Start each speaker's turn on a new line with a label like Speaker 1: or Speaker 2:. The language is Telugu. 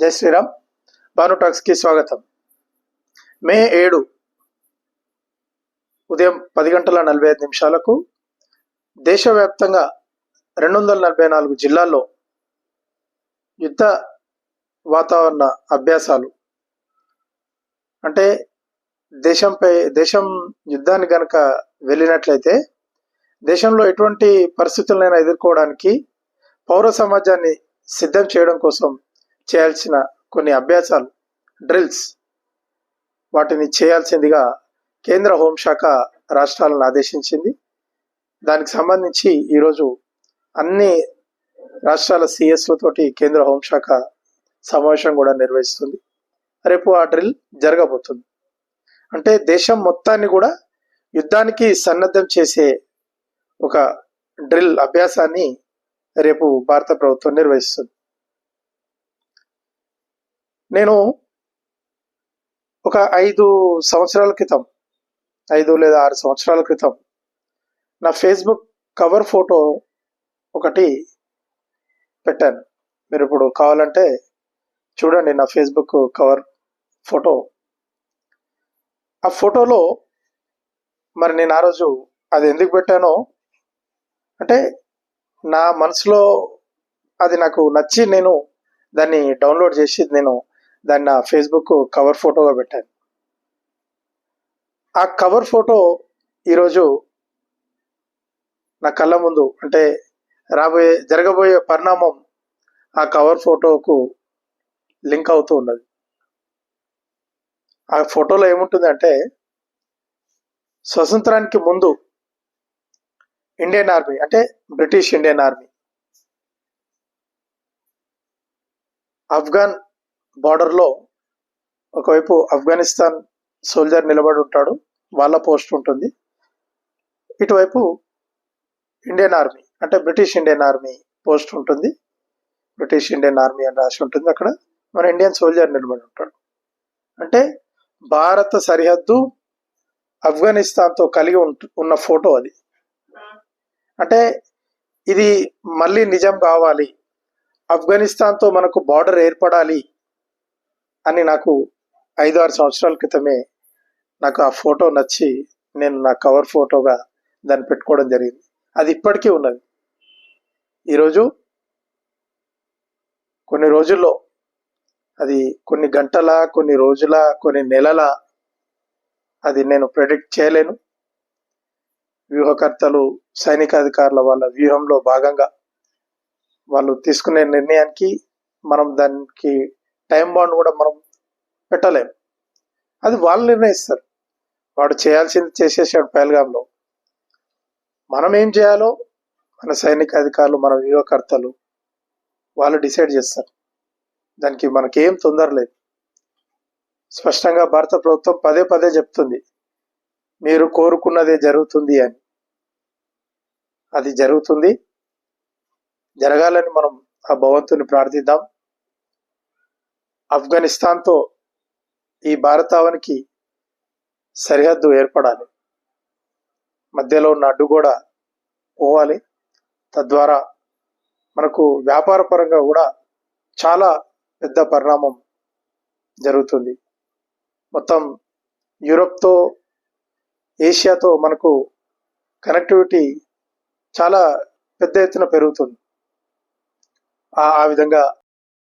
Speaker 1: జై శ్రీరామ్. భాను టాక్స్కి స్వాగతం. మే ఏడు ఉదయం పది గంటల నలభై ఐదు నిమిషాలకు దేశవ్యాప్తంగా రెండు వందల నలభై నాలుగు జిల్లాల్లో యుద్ధ వాతావరణ అభ్యాసాలు. అంటే దేశంపై దేశం యుద్ధాన్ని కనుక వెళ్ళినట్లయితే దేశంలో ఎటువంటి పరిస్థితులనైనా ఎదుర్కోవడానికి పౌర సమాజాన్ని సిద్ధం చేయడం కోసం చేయాల్సిన కొన్ని అభ్యాసాలు డ్రిల్స్ వాటిని చేయాల్సిందిగా కేంద్ర హోంశాఖ రాష్ట్రాలను ఆదేశించింది. దానికి సంబంధించి ఈరోజు అన్ని రాష్ట్రాల సిఎస్లతోటి కేంద్ర హోంశాఖ సమావేశం కూడా నిర్వహిస్తుంది. రేపు ఆ డ్రిల్ జరగబోతుంది. అంటే దేశం మొత్తాన్ని కూడా యుద్ధానికి సన్నద్ధం చేసే ఒక డ్రిల్ అభ్యాసాన్ని రేపు భారత ప్రభుత్వం నిర్వహిస్తుంది. నేను ఒక ఐదు సంవత్సరాల క్రితం ఐదు లేదా ఆరు సంవత్సరాల క్రితం నా ఫేస్బుక్ కవర్ ఫోటో ఒకటి పెట్టాను. మీరు ఇప్పుడు కావాలంటే చూడండి నా ఫేస్బుక్ కవర్ ఫోటో. ఆ ఫోటోలో మరి నేను ఆ రోజు అది ఎందుకు పెట్టానో అంటే నా మనసులో అది నాకు నచ్చి నేను దాన్ని డౌన్లోడ్ చేసి నేను దాన్ని నా ఫేస్బుక్ కవర్ ఫోటోగా పెట్టాను. ఆ కవర్ ఫోటో ఈరోజు నా కళ్ళ ముందు అంటే రాబోయే జరగబోయే పరిణామం ఆ కవర్ ఫోటోకు లింక్ అవుతూ ఉన్నది. ఆ ఫోటోలో ఏముంటుంది అంటే స్వతంత్రానికి ముందు ఇండియన్ ఆర్మీ అంటే బ్రిటిష్ ఇండియన్ ఆర్మీ ఆఫ్ఘన్ బార్డర్లో ఒకవైపు ఆఫ్ఘనిస్తాన్ సోల్జర్ నిలబడి ఉంటాడు. వాళ్ళ పోస్ట్ ఉంటుంది. ఇటువైపు ఇండియన్ ఆర్మీ అంటే బ్రిటిష్ ఇండియన్ ఆర్మీ పోస్ట్ ఉంటుంది. బ్రిటిష్ ఇండియన్ ఆర్మీ అని రాసి ఉంటుంది అక్కడ. మన ఇండియన్ సోల్జర్ నిలబడి ఉంటాడు. అంటే భారత సరిహద్దు ఆఫ్ఘనిస్తాన్తో కలిగి ఉన్న ఫోటో అది. అంటే ఇది మళ్ళీ నిజం కావాలి. ఆఫ్ఘనిస్తాన్తో మనకు బార్డర్ ఏర్పడాలి. అని నాకు ఐదు ఆరు సంవత్సరాల క్రితమే నాకు ఆ ఫోటో నచ్చి నేను నా కవర్ ఫోటోగా దాన్ని పెట్టుకోవడం జరిగింది. అది ఇప్పటికీ ఉన్నది. ఈరోజు కొన్ని రోజుల్లో అది కొన్ని గంటల కొన్ని రోజుల కొన్ని నెలల అది నేను ప్రెడిక్ట్ చేయలేను. వ్యూహకర్తలు సైనికాధికారుల వాళ్ళ వ్యూహంలో భాగంగా వాళ్ళు తీసుకునే నిర్ణయానికి మనం దానికి టైం బాండ్ కూడా మనం పెట్టలేం. అది వాళ్ళు నిర్ణయిస్తారు. వాడు చేయాల్సింది చేసేసాడు పహల్గాంలో. మనం ఏం చేయాలో మన సైనిక అధికారులు మన వ్యూహకర్తలు వాళ్ళు డిసైడ్ చేస్తారు. దానికి మనకేం తొందర లేదు. స్పష్టంగా భారత ప్రభుత్వం పదే పదే చెప్తుంది. మీరు కోరుకున్నదే జరుగుతుంది అని. అది జరుగుతుంది. జరగాలని మనం ఆ భగవంతుని ప్రార్థిద్దాం. ఆఫ్ఘనిస్తాన్తో ఈ భారతావనికి సరిహద్దు ఏర్పడాలి. మధ్యలో ఉన్న అడ్డు కూడా పోవాలి. తద్వారా మనకు వ్యాపారపరంగా కూడా చాలా పెద్ద పరిణామం జరుగుతుంది. మొత్తం యూరప్తో ఏషియాతో మనకు కనెక్టివిటీ చాలా పెద్ద ఎత్తున పెరుగుతుంది. ఆ ఆ విధంగా